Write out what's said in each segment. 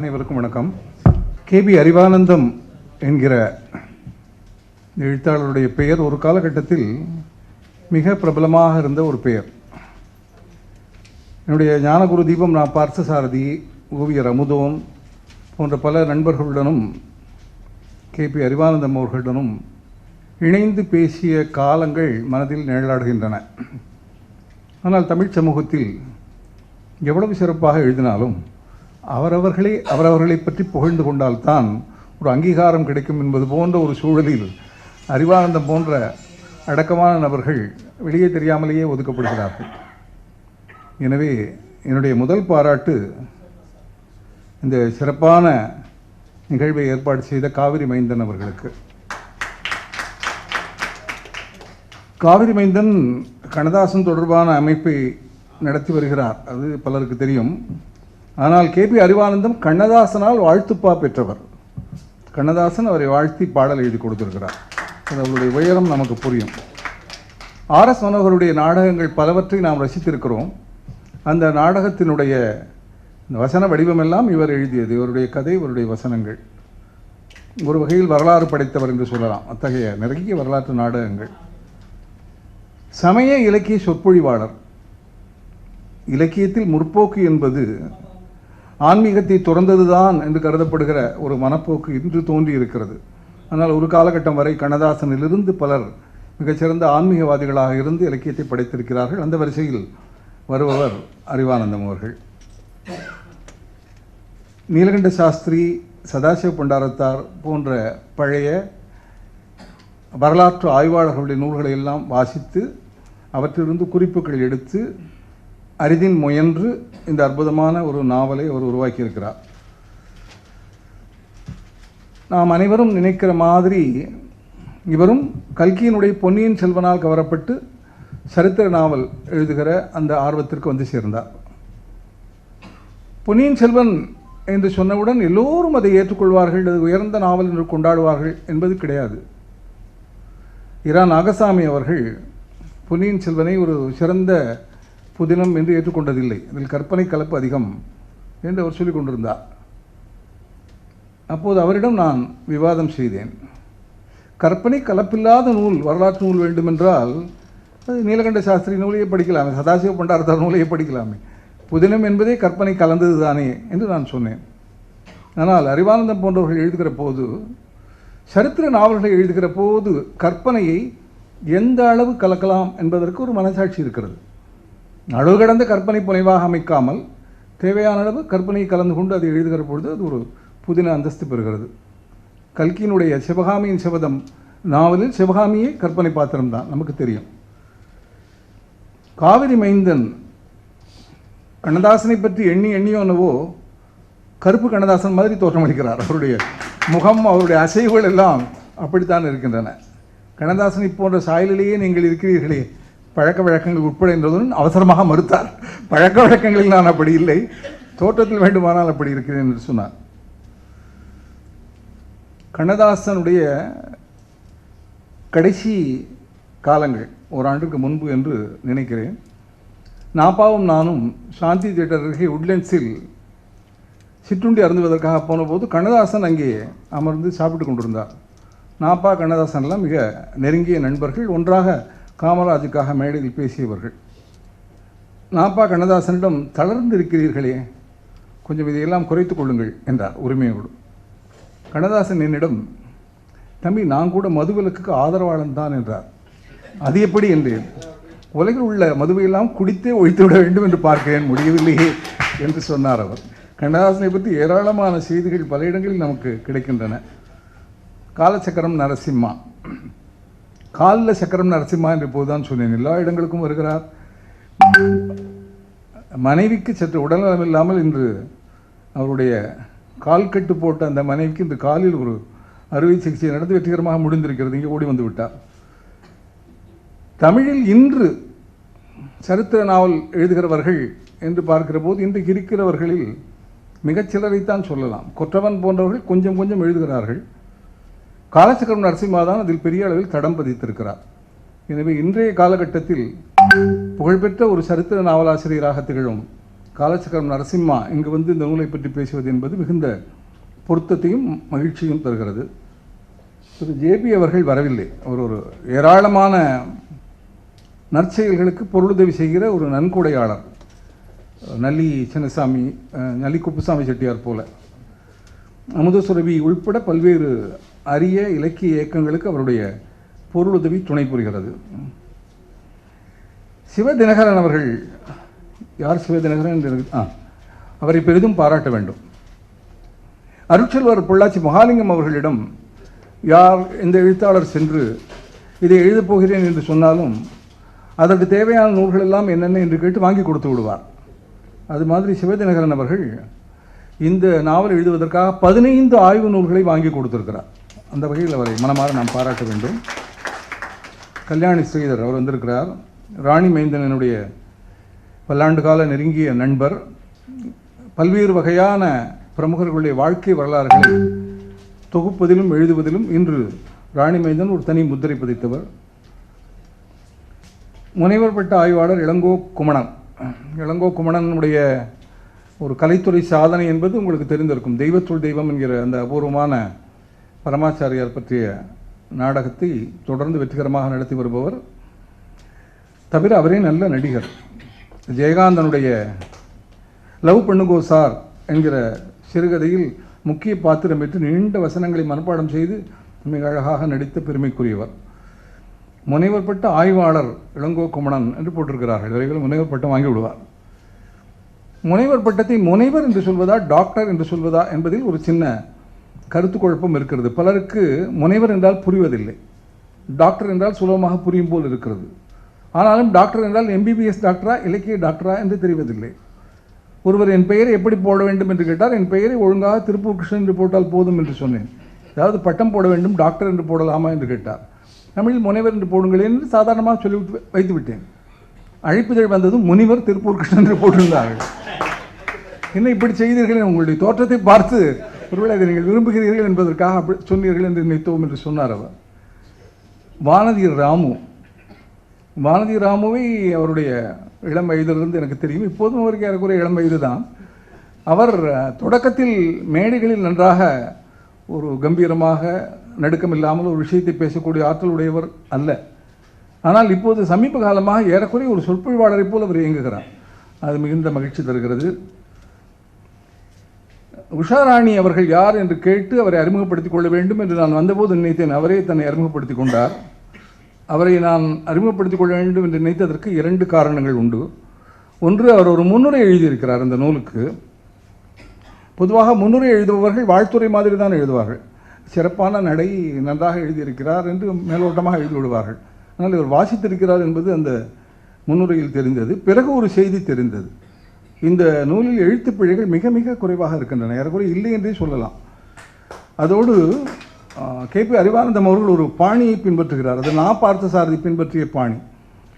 அனைவருக்கும் வணக்கம். கேபி அறிவானந்தம் என்கிற எழுத்தாளருடைய பெயர் ஒரு காலகட்டத்தில் மிக பிரபலமாக இருந்த ஒரு பெயர். என்னுடைய ஞானகுரு தீபம் நான் பார்த்தசாரதி ஓவியர் அமுதோன் போன்ற பல நண்பர்களுடனும் கேபி அறிவானந்தம் அவர்களுடனும் இணைந்து பேசிய காலங்கள் மனதில் நிழலாடுகின்றன. ஆனால் தமிழ் சமூகத்தில் எவ்வளவு சிறப்பாக எழுதினாலும் அவரவர்களே அவரவர்களை பற்றி புகழ்ந்து கொண்டால்தான் ஒரு அங்கீகாரம் கிடைக்கும் என்பது போன்ற ஒரு சூழலில் அறிவானந்தம் போன்ற அடக்கமான நபர்கள் வெளியே தெரியாமலேயே ஒதுக்கப்படுகிறார்கள். எனவே என்னுடைய முதல் பாராட்டு இந்த சிறப்பான நிகழ்வை ஏற்பாடு செய்த காவிரி மைந்தன் அவர்களுக்கு. காவிரி மைந்தன் கண்ணதாசன் தொடர்பான அமைப்பை நடத்தி வருகிறார். அது பலருக்கு தெரியும். ஆனால் கே பி அறிவானந்தம் கண்ணதாசனால் வாழ்த்துப்பா பெற்றவர். கண்ணதாசன் அவரை வாழ்த்தி பாடல் எழுதி கொடுத்திருக்கிறார். அது அவருடைய உயரம் நமக்கு புரியும். ஆர் எஸ் மனோகருடைய நாடகங்கள் பலவற்றை நாம் ரசித்திருக்கிறோம். அந்த நாடகத்தினுடைய வசன வடிவமெல்லாம் இவர் எழுதியது. இவருடைய கதை இவருடைய வசனங்கள். ஒரு வகையில் வரலாறு படைத்தவர் என்று சொல்லலாம். அத்தகைய நிறைய வரலாற்று நாடகங்கள். சமய இலக்கிய சொற்பொழிவாளர். இலக்கியத்தில் முற்போக்கு என்பது ஆன்மீகத்தை துறந்ததுதான் என்று கருதப்படுகிற ஒரு மனப்போக்கு இன்று தோன்றி இருக்கிறது ஆனால் ஒரு காலகட்டம் வரை கண்ணதாசனிலிருந்து பலர் மிகச்சிறந்த ஆன்மீகவாதிகளாக இருந்து இலக்கியத்தை படைத்திருக்கிறார்கள். அந்த வரிசையில் வருபவர் அறிவானந்தம் அவர்கள். நீலகண்ட சாஸ்திரி சதாசிவ பண்டாரத்தார் போன்ற பழைய வரலாற்று ஆய்வாளர்களுடைய நூல்களை எல்லாம் வாசித்து அவற்றிலிருந்து குறிப்புகள் எடுத்து அரிதின் முயன்று இந்த அற்புதமான ஒரு நாவலை அவர் உருவாக்கியிருக்கிறார். நாம் அனைவரும் நினைக்கிற மாதிரி இவரும் கல்கியினுடைய பொன்னியின் செல்வனால் கவரப்பட்டு சரித்திர நாவல் எழுதுகிற அந்த ஆர்வத்திற்கு வந்து சேர்ந்தார். பொன்னியின் செல்வன் என்று சொன்னவுடன் எல்லோரும் அதை ஏற்றுக்கொள்வார்கள் அது உயர்ந்த நாவல் என்று கொண்டாடுவார்கள் என்பது கிடையாது. இரா நாகசாமி அவர்கள் பொன்னியின் செல்வனை ஒரு சிறந்த புதினம் என்று ஏற்றுக்கொண்டதில்லை. அதில் கற்பனை கலப்பு அதிகம் என்று அவர் சொல்லிக் கொண்டிருந்தார் அப்போது அவரிடம் நான் விவாதம் செய்தேன். கற்பனை கலப்பில்லாத நூல் வரலாற்று நூல் வேண்டுமென்றால் அது நீலகண்ட சாஸ்திரி நூலையே படிக்கலாமே சதாசிவ பண்டாரத்தார் நூலையே படிக்கலாமே. புதினம் என்பதே கற்பனை கலந்தது தானே என்று நான் சொன்னேன். ஆனால் அறிவானந்தம் போன்றவர்கள் எழுதுகிற போது சரித்திர நாவல்களை எழுதுகிற போது கற்பனையை எந்த அளவு கலக்கலாம் என்பதற்கு ஒரு மனசாட்சி இருக்கிறது. அளவு கடந்த கற்பனை புனைவாக அமைக்காமல் தேவையான அளவு கற்பனையை கலந்து கொண்டு அதை எழுதுகிற பொழுது அது ஒரு புதின அந்தஸ்து பெறுகிறது. கல்கியினுடைய சிவகாமியின் சிவதம் நாவலில் சிவகாமியே கற்பனை பாத்திரம்தான் நமக்கு தெரியும். காவிரி மைந்தன் கண்ணதாசனை பற்றி எண்ணி எண்ணியோ என்னவோ கருப்பு கண்ணதாசன் மாதிரி தோற்றமளிக்கிறார். அவருடைய முகம் அவருடைய அசைவுகள் எல்லாம் அப்படித்தான் இருக்கின்றன. கண்ணதாசனை போன்ற சாயலிலேயே நீங்கள் இருக்கிறீர்களே பழக்க வழக்கங்கள் உட்பட என்றதுடன் அவசரமாக மறுத்தார். பழக்க வழக்கங்களில் நான் அப்படி இல்லை. தோற்றத்தில் வேண்டுமானால் அப்படி இருக்கிறேன் என்று சொன்னார். கண்ணதாசனுடைய கடைசி காலங்கள் ஓராண்டுக்கு முன்பு என்று நினைக்கிறேன். நாப்பாவும் நானும் சாந்தி தியேட்டர் அருகே உட்லண்ட்ஸில் சிற்றுண்டி அருந்துவதற்காக போனபோது கண்ணதாசன் அங்கே அமர்ந்து சாப்பிட்டு கொண்டிருந்தார். நாப்பா கண்ணதாசன்லாம் மிக நெருங்கிய நண்பர்கள். ஒன்றாக காமராஜுக்காக மேடையில் பேசியவர்கள். நாப்பா கண்ணதாசனிடம் தளர்ந்து இருக்கிறீர்களே கொஞ்சம் இதையெல்லாம் குறைத்து கொள்ளுங்கள் என்றார் உரிமையோடு. கண்ணதாசன் என்னிடம் தம்பி நான் கூட மதுவிலக்குக்கு ஆதரவாளன் தான் என்றார். அது எப்படி? என்றேன். உலகில் உள்ள மதுவையெல்லாம் குடித்தே ஒழித்து விட வேண்டும் என்று பார்க்கிறேன் முடியவில்லையே என்று சொன்னார் அவர். கண்ணதாசனை பற்றி ஏராளமான செய்திகள் பல இடங்களில் நமக்கு கிடைக்கின்றன. காலச்சக்கரம் நரசிம்மா. காலில் சக்கரம் நரசிம்மா என்று போதுதான் சொன்னேன். எல்லா இடங்களுக்கும் வருகிறார். மனைவிக்கு சற்று உடல்நலம் இல்லாமல் இன்று அவருடைய கால் கட்டு போட்ட அந்த மனைவிக்கு இந்த காலில் ஒரு அறுவை சிகிச்சை நடந்து வெற்றிகரமாக முடிந்திருக்கிறது. இங்கே ஓடி வந்து விட்டார். தமிழில் இன்று சரித்திர நாவல் எழுதுகிறவர்கள் என்று பார்க்கிற போது இன்றைக்கு இருக்கிறவர்களில் மிகச்சிலரைத்தான் சொல்லலாம். கொற்றவன் போன்றவர்கள் கொஞ்சம் கொஞ்சம் எழுதுகிறார்கள். காலச்சக்கரம் நரசிம்மா தான் அதில் பெரிய அளவில் தடம் பதித்திருக்கிறார். எனவே இன்றைய காலகட்டத்தில் புகழ்பெற்ற ஒரு சரித்திர நாவலாசிரியராக திகழும் காலச்சக்கரம் நரசிம்மா இங்கு வந்து இந்த நூலை பற்றி பேசுவது என்பது மிகுந்த பொருத்தத்தையும் மகிழ்ச்சியும் தருகிறது. திரு. ஜேபி அவர்கள் வரவில்லை. அவர் ஒரு ஏராளமான நற்செயல்களுக்கு பொருளுதவி செய்கிற ஒரு நன்கொடையாளர். நல்லி சின்னசாமி நல்லி குப்புசாமி செட்டியார் போல. அமுதசுரபி உள்பட பல்வேறு அரிய இலக்கிய இயக்கங்களுக்கு அவருடைய பொருளுதவி துணை புரிகிறது. சிவதினகரன் அவர்கள் யார் சிவதினகரன் என்று ஆ அவரை பெரிதும் பாராட்ட வேண்டும். அருட்செல்வர் பொள்ளாச்சி மகாலிங்கம் அவர்களிடம் யார் இந்த எழுத்தாளர் சென்று இதை எழுதப் போகிறேன் என்று சொன்னாலும் அதற்கு தேவையான நூல்கள் எல்லாம் என்னென்ன என்று கேட்டு வாங்கி கொடுத்து விடுவார். அது மாதிரி சிவதினகரன் அவர்கள் இந்த நாவல் எழுதுவதற்காக பதினைந்து ஆய்வு நூல்களை வாங்கி கொடுத்துருக்கிறார். அந்த வகையில் அவரை மனமாற நாம் பாராட்ட வேண்டும். கல்யாணி ஸ்ரீதர் அவர் வந்திருக்கிறார். ராணி மைந்தனனுடைய பல்லாண்டு கால நெருங்கிய நண்பர். பல்வேறு வகையான பிரமுகர்களுடைய வாழ்க்கை வரலாறுகளை தொகுப்பதிலும் எழுதுவதிலும் இன்று ராணி மைந்தன் ஒரு தனி முத்திரை பதித்தவர். முனைவர் பட்ட ஆய்வாளர் இளங்கோ குமணன். இளங்கோ குமணனுடைய ஒரு கலைத்துறை சாதனை என்பது உங்களுக்கு தெரிந்திருக்கும். தெய்வத்துள் தெய்வம் என்கிற அந்த அபூர்வமான பரமாச்சாரியார் பற்றிய நாடகத்தை தொடர்ந்து வெற்றிகரமாக நடத்தி வருபவர். தவிர அவரே நல்ல நடிகர். ஜெயகாந்தனுடைய லவ் பண்ணுகோ சார் என்கிற சிறுகதையில் முக்கிய பாத்திரம் பெற்று நீண்ட வசனங்களை மனப்பாடம் செய்து மிக அழகாக நடித்த பெருமைக்குரியவர். முனைவர் பட்ட ஆய்வாளர் இளங்கோ குமணன் என்று போட்டிருக்கிறார்கள். விரைவில் முனைவர் பட்டம் வாங்கி விடுவார் முனைவர் பட்டத்தை முனைவர் என்று சொல்வதா டாக்டர் என்று சொல்வதா என்பதில் ஒரு சின்ன கருத்து குழப்பம் இருக்கிறது. பலருக்கு முனைவர் என்றால் புரிவதில்லை. டாக்டர் என்றால் சுலபமாக புரியும் போல் இருக்கிறது. ஆனாலும் டாக்டர் என்றால் எம்பிபிஎஸ் டாக்டரா இலக்கிய டாக்டரா என்று தெரிவதில்லை. ஒருவர் என் பெயரை எப்படி போட வேண்டும் என்று கேட்டார் என் பெயரை ஒழுங்காக திருப்பூர் கிருஷ்ணன் என்று போட்டால் போதும் என்று சொன்னேன். அதாவது பட்டம் போட வேண்டும் டாக்டர் என்று போடலாமா என்று கேட்டார். தமிழில் முனைவர் என்று போடுங்கள் என்று சாதாரணமாக சொல்லிவிட்டு வைத்து விட்டேன். அழைப்புதழ் வந்ததும் முனிவர் திருப்பூர் கிருஷ்ணன் என்று போட்டிருந்தார்கள். என்ன இப்படி செய்தீர்கள் உங்களுடைய தோற்றத்தை பார்த்து ஒருவேளை அதை நீங்கள் விரும்புகிறீர்கள் என்பதற்காக அப்படி சொன்னீர்கள் என்று நினைத்தோம் என்று சொன்னார் அவர். வானதி ராமு. வானதி ராமுவை அவருடைய இளம் வயதிலிருந்து எனக்கு தெரியும். இப்போதும் அவருக்கு ஏறக்குறைய இளம் வயது தான். அவர் தொடக்கத்தில் மேடைகளில் நன்றாக ஒரு கம்பீரமாக நடுக்கம் இல்லாமல் ஒரு விஷயத்தை பேசக்கூடிய ஆற்றல் உடையவர் அல்ல. ஆனால் இப்போது சமீப காலமாக ஏறக்குறைய ஒரு சொற்பொழிவாளரை போல் அவர் இயங்குகிறார். அது மிகுந்த மகிழ்ச்சி தருகிறது. உஷாராணி அவர்கள் யார் என்று கேட்டு அவரை அறிமுகப்படுத்திக் கொள்ள வேண்டும் என்று நான் வந்தபோது நினைத்தேன். அவரே தன்னை அறிமுகப்படுத்திக் கொண்டார். அவரை நான் அறிமுகப்படுத்திக் கொள்ள வேண்டும் என்று நினைத்ததற்கு இரண்டு காரணங்கள் உண்டு. ஒன்று அவர் ஒரு முன்னுரை எழுதியிருக்கிறார் அந்த நூலுக்கு. பொதுவாக முன்னுரை எழுதுபவர்கள் வாழ்த்துறை மாதிரி தான் எழுதுவார்கள். சிறப்பான நடை நன்றாக எழுதியிருக்கிறார் என்று மேலோட்டமாக எழுதி விடுவார்கள். ஆனால் இவர் வாசித்திருக்கிறார் என்பது அந்த முன்னுரையில் தெரிந்தது. பிறகு ஒரு செய்தி தெரிந்தது. இந்த நூலில் எழுத்துப் பிழைகள் மிக மிக குறைவாக இருக்கின்றன. ஏறக்குறைய இல்லை என்றே சொல்லலாம். அதோடு கேபி அறிவானந்தம் அவர்கள் ஒரு பாணியை பின்பற்றுகிறார். அது நான் பார்த்த சாரதி பின்பற்றிய பாணி.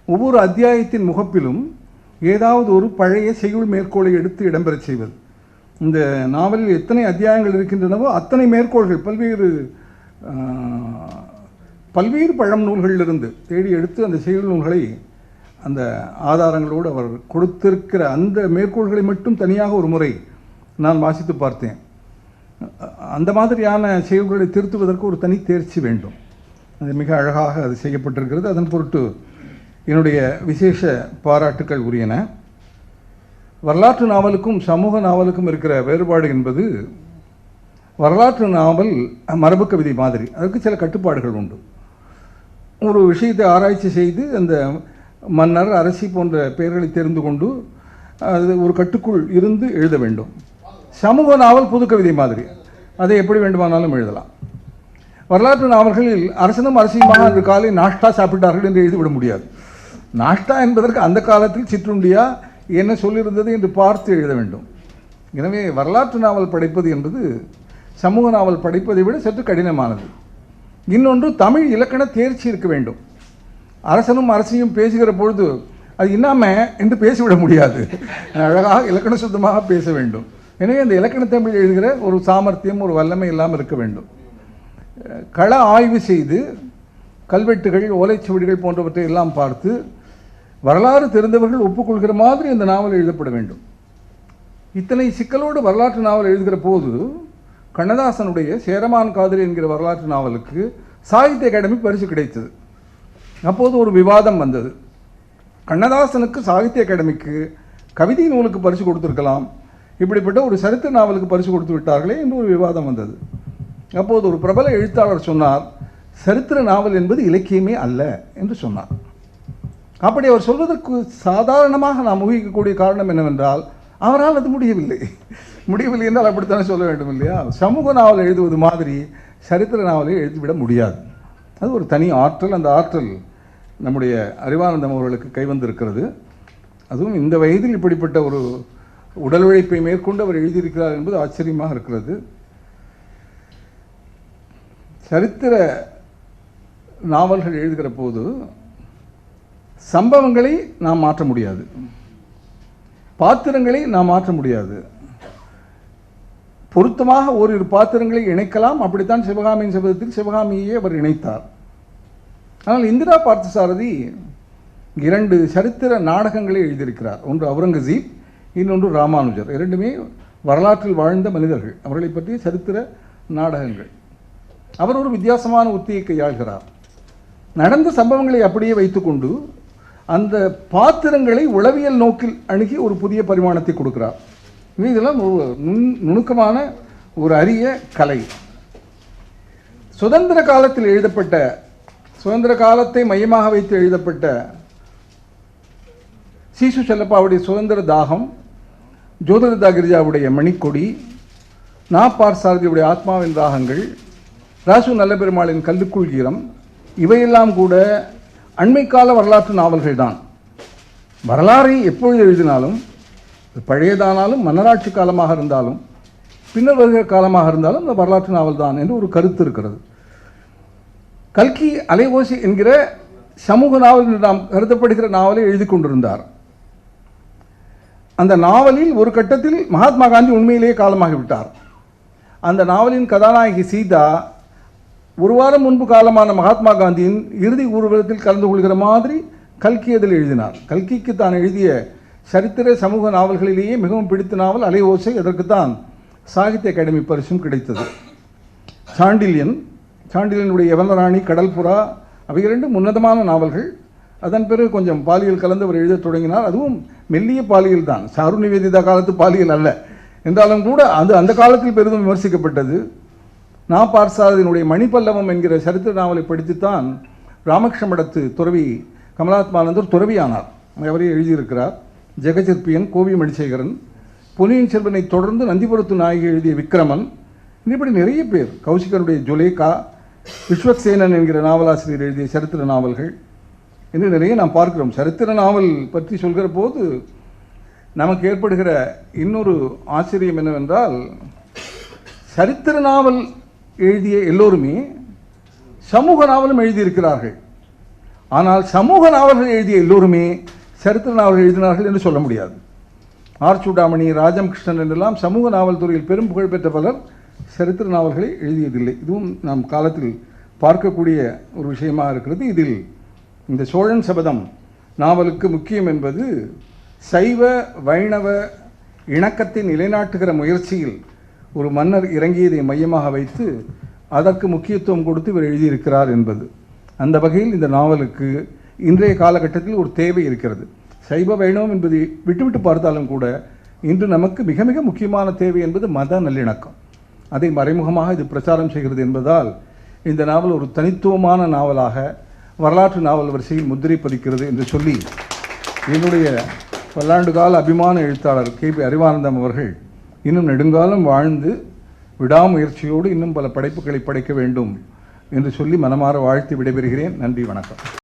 ஒவ்வொரு அத்தியாயத்தின் முகப்பிலும் ஏதாவது ஒரு பழைய செய்யுள் மேற்கோளை எடுத்து இடம்பெறச் செய்வது. இந்த நாவலில் எத்தனை அத்தியாயங்கள் இருக்கின்றனவோ அத்தனை மேற்கோள்கள் பல்வேறு பல்வேறு பழம் நூல்களிலிருந்து தேடி எடுத்து அந்த செய்யுள் நூல்களை அந்த ஆதாரங்களோடு அவர் கொடுத்திருக்கிற அந்த மேற்கோள்களை மட்டும் தனியாக ஒரு முறை நான் வாசித்து பார்த்தேன். அந்த மாதிரியான செயல்களை திருத்துவதற்கு ஒரு தனி தேர்ச்சி வேண்டும். அது மிக அழகாக அது செய்யப்பட்டிருக்கிறது. அதன் பொருட்டு என்னுடைய விசேஷ பாராட்டுக்கள் உரியன. வரலாற்று நாவலுக்கும் சமூக நாவலுக்கும் இருக்கிற வேறுபாடு என்பது வரலாற்று நாவல் மரபு கவிதை மாதிரி. அதுக்கு சில கட்டுப்பாடுகள் உண்டு. ஒரு விஷயத்தை ஆராய்ச்சி செய்து அந்த மன்னர் அரசி போன்ற பெயர்களை தெரிந்து கொண்டு அது ஒரு கட்டுக்குள் இருந்து எழுத வேண்டும். சமூக நாவல் புது கவிதை மாதிரி. அதை எப்படி வேண்டுமானாலும் எழுதலாம். வரலாற்று நாவல்களில் அரசனும் அரசியுமாக அன்று காலை நாஷ்டா சாப்பிட்டார்கள் என்று எழுதிவிட முடியாது. நாஷ்டா என்பதற்கு அந்த காலத்தில் சிற்றுண்டியா என்ன சொல்லியிருந்தது என்று பார்த்து எழுத வேண்டும். எனவே வரலாற்று நாவல் படைப்பது என்பது சமூக நாவல் படைப்பதை விட சற்று கடினமானது. இன்னொன்று தமிழ் இலக்கண தேர்ச்சி இருக்க வேண்டும். அரசனும் அரசியும் பேசுகிற பொழுது அது இன்னாமல் என்று பேசிவிட முடியாது. அழகாக இலக்கண சுத்தமாக பேச வேண்டும். எனவே அந்த இலக்கண தமிழ் எழுதுகிற ஒரு சாமர்த்தியம் ஒரு வல்லமை இல்லாமல் இருக்க வேண்டும். கள ஆய்வு செய்து கல்வெட்டுகள் ஓலைச்சுவடிகள் போன்றவற்றை எல்லாம் பார்த்து வரலாறு தெரிந்தவர்கள் ஒப்புக்கொள்கிற மாதிரி இந்த நாவல் எழுதப்பட வேண்டும். இத்தனை சிக்கலோடு வரலாற்று நாவல் எழுதுகிற போது கண்ணதாசனுடைய சேரமான் காதலி என்கிற வரலாற்று நாவலுக்கு சாகித்ய அகாடமி பரிசு கிடைத்தது. அப்போது ஒரு விவாதம் வந்தது. கண்ணதாசனுக்கு சாகித்ய அகாடமிக்கு கவிதை நூலுக்கு பரிசு கொடுத்துருக்கலாம். இப்படிப்பட்ட ஒரு சரித்திர நாவலுக்கு பரிசு கொடுத்து விட்டார்களே என்று ஒரு விவாதம் வந்தது. அப்போது ஒரு பிரபல எழுத்தாளர் சொன்னார் சரித்திர நாவல் என்பது இலக்கியமே அல்ல என்று சொன்னார். அப்படி அவர் சொல்வதற்கு சாதாரணமாக நாம் ஊகிக்கக்கூடிய காரணம் என்னவென்றால் அவரால் அது முடியவில்லை. முடியவில்லை என்றால் அப்படித்தானே சொல்ல வேண்டும் இல்லையா? சமூக நாவல் எழுதுவது மாதிரி சரித்திர நாவலை எழுதிவிட முடியாது. அது ஒரு தனி ஆற்றல். அந்த ஆற்றல் நம்முடைய அறிவானந்தம் அவர்களுக்கு கைவந்திருக்கிறது அதுவும் இந்த வயதில் இப்படிப்பட்ட ஒரு உடல் உழைப்பை மேற்கொண்டு அவர் எழுதியிருக்கிறார் என்பது ஆச்சரியமாக இருக்கிறது. சரித்திர நாவல்கள் எழுதுகிற போது சம்பவங்களை நாம் மாற்ற முடியாது. பாத்திரங்களை நாம் மாற்ற முடியாது. பொருத்தமாக ஓரிரு பாத்திரங்களை இணைக்கலாம். அப்படித்தான் சிவகாமியின் சபதத்தில் சிவகாமியை அவர் இணைத்தார். ஆனால் இந்திரா பார்த்தசாரதி இரண்டு சரித்திர நாடகங்களை எழுதியிருக்கிறார். ஒன்று அவுரங்கசீப் இன்னொன்று ராமானுஜர். இரண்டுமே வரலாற்றில் வாழ்ந்த மனிதர்கள். அவர்களை பற்றிய சரித்திர நாடகங்கள். அவர் ஒரு வித்தியாசமான உத்தியை கையாள்கிறார். நடந்த சம்பவங்களை அப்படியே வைத்துக்கொண்டு அந்த பாத்திரங்களை உளவியல் நோக்கில் அணுகி ஒரு புதிய பரிமாணத்தை கொடுக்கிறார். இதெல்லாம் ஒரு நுண் நுணுக்கமான ஒரு அரிய கலை. சுதந்திர காலத்தில் எழுதப்பட்ட சுதந்திர காலத்தை மையமாக வைத்து எழுதப்பட்ட சீசு செல்லப்பாவுடைய சுதந்திர தாகம் ஜோதிரதா கிரிஜாவுடைய மணிக்கொடி நா பார்சாரதியுடைய ஆத்மாவின் தாகங்கள் ராசு நல்லபெருமாளின் கல்லுக்குள் ஈரம் இவையெல்லாம் கூட அண்மைக்கால வரலாற்று நாவல்கள் தான். வரலாறை எப்பொழுது எழுதினாலும் பழையதானாலும் மன்னராட்சி காலமாக இருந்தாலும் பின்னர் வருகிற காலமாக இருந்தாலும் இந்த வரலாற்று நாவல் தான் என்று ஒரு கருத்து இருக்கிறது. கல்கி அலைவோசி என்கிற சமூக நாவல் என்று நாம் கருதப்படுகிற நாவலை எழுதி கொண்டிருந்தார். அந்த நாவலில் ஒரு கட்டத்தில் மகாத்மா காந்தி உண்மையிலேயே காலமாகிவிட்டார். அந்த நாவலின் கதாநாயகி சீதா ஒரு வாரம் முன்பு காலமான மகாத்மா காந்தியின் இறுதி ஊர்வலத்தில் கலந்து கொள்கிற மாதிரி கல்கி அதில் எழுதினார். கல்கிக்கு தான் எழுதிய சரித்திர சமூக நாவல்களிலேயே மிகவும் பிடித்த நாவல் அலைஓசை அதற்குத்தான் சாகித்ய அகாடமி பரிசும் கிடைத்தது. சாண்டில்யன் சாண்டிலினுடைய யவனராணி கடல்புறா அவை இரண்டும் உன்னதமான நாவல்கள். அதன் பிறகு கொஞ்சம் பாலியல் கலந்து அவர் எழுதத் தொடங்கினார். அதுவும் மெல்லிய பாலியல் தான். சாரு நிவேதிதா காலத்து பாலியல் அல்ல. என்றாலும் கூட அது அந்த காலத்தில் பெரிதும் விமர்சிக்கப்பட்டது. நா பார்சாதினுடைய மணிப்பல்லவம் என்கிற சரித்திர நாவலை படித்துத்தான் ராமகிருஷ்ணமடத்து துறவி கமலாத்மானந்தர் துறவியானார். அவரே எழுதியிருக்கிறார். ஜெகச்சிற்பியன் கோவி மணிசேகரன் பொன்னியின் செல்வனை தொடர்ந்து நந்திபுரத்து நாயகி எழுதிய விக்ரமன் இப்படி நிறைய பேர். கௌசிகனுடைய ஜுலேகா விஸ்வக்சேனன் என்கிற நாவலாசிரியர் எழுதிய சரித்திர நாவல்கள். என்று நிறைய நாம் பார்க்கிறோம். சரித்திர நாவல் பற்றி சொல்கிற போது நமக்கு ஏற்படுகிற இன்னொரு ஆச்சரியம் என்னவென்றால் சரித்திர நாவல் எழுதிய எல்லோருமே சமூக நாவலும் எழுதியிருக்கிறார்கள். ஆனால் சமூக நாவல்கள் எழுதிய எல்லோருமே சரித்திர நாவல் எழுதினார்கள் என்று சொல்ல முடியாது. ஆர் சூடாமணி ராஜம் கிருஷ்ணன் என்றெல்லாம் சமூக நாவல் துறையில் பெரும் புகழ் பெற்ற பலர் சரித்திர நாவல்களை எழுதியதில்லை. இதுவும் நாம் காலத்தில் பார்க்கக்கூடிய ஒரு விஷயமாக இருக்கிறது. இதில் இந்த சோழன் சபதம் நாவலுக்கு முக்கியம் என்பது சைவ வைணவ இணக்கத்தை நிலைநாட்டுகிற முயற்சியில் ஒரு மன்னர் இறங்கியதை மையமாக வைத்து அதற்கு முக்கியத்துவம் கொடுத்து இவர் எழுதியிருக்கிறார் என்பது. அந்த வகையில் இந்த நாவலுக்கு இன்றைய காலகட்டத்தில் ஒரு தேவை இருக்கிறது. சைவ வைணவம் என்பதை விட்டுவிட்டு பார்த்தாலும் கூட இன்று நமக்கு மிக மிக முக்கியமான தேவை என்பது மத நல்லிணக்கம். அதை மறைமுகமாக இது பிரச்சாரம் செய்கிறது என்பதால் இந்த நாவல் ஒரு தனித்துவமான நாவலாக வரலாற்று நாவல் வரிசையில் முத்திரை பதிக்கிறது என்று சொல்லி என்னுடைய பல்லாண்டு கால அபிமான எழுத்தாளர் கே. பி. அறிவானந்தம் அவர்கள் இன்னும் நெடுங்காலம் வாழ்ந்து விடாமுயற்சியோடு இன்னும் பல படைப்புகளை படைக்க வேண்டும் என்று சொல்லி மனமாற வாழ்த்தி விடைபெறுகிறேன். நன்றி வணக்கம்.